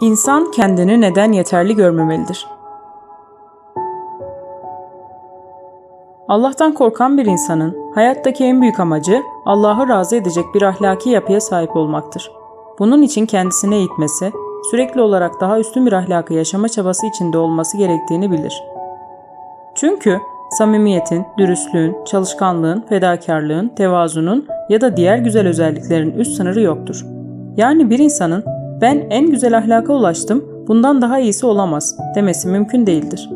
İnsan kendini neden yeterli görmemelidir? Allah'tan korkan bir insanın hayattaki en büyük amacı Allah'ı razı edecek bir ahlaki yapıya sahip olmaktır. Bunun için kendisine eğitmesi, sürekli olarak daha üstün bir ahlakı yaşama çabası içinde olması gerektiğini bilir. Çünkü samimiyetin, dürüstlüğün, çalışkanlığın, fedakarlığın, tevazunun ya da diğer güzel özelliklerin üst sınırı yoktur. Yani bir insanın ben en güzel ahlaka ulaştım, bundan daha iyisi olamaz demesi mümkün değildir.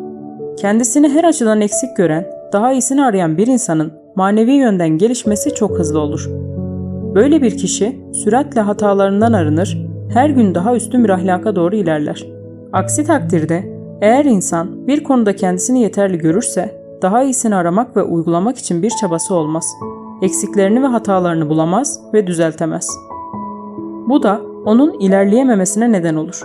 Kendisini her açıdan eksik gören, daha iyisini arayan bir insanın manevi yönden gelişmesi çok hızlı olur. Böyle bir kişi süratle hatalarından arınır, her gün daha üstün bir ahlaka doğru ilerler. Aksi takdirde eğer insan bir konuda kendisini yeterli görürse daha iyisini aramak ve uygulamak için bir çabası olmaz. Eksiklerini ve hatalarını bulamaz ve düzeltemez. Bu da onun ilerleyememesine neden olur.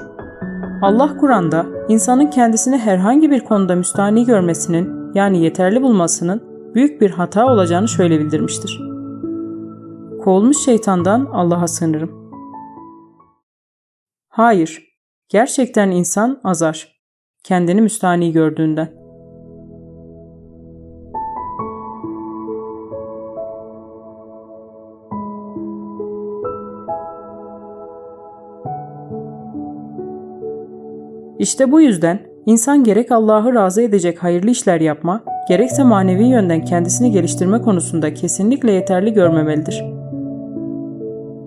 Allah Kur'an'da insanın kendisini herhangi bir konuda müstahni görmesinin yani yeterli bulmasının büyük bir hata olacağını şöyle bildirmiştir. Kovulmuş şeytandan Allah'a sığınırım. Hayır, gerçekten insan azar. Kendini müstahni gördüğünden. İşte bu yüzden insan gerek Allah'ı razı edecek hayırlı işler yapma, gerekse manevi yönden kendisini geliştirme konusunda kesinlikle yeterli görmemelidir.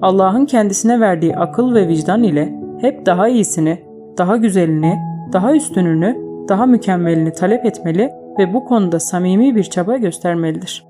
Allah'ın kendisine verdiği akıl ve vicdan ile hep daha iyisini, daha güzelini, daha üstününü, daha mükemmelini talep etmeli ve bu konuda samimi bir çaba göstermelidir.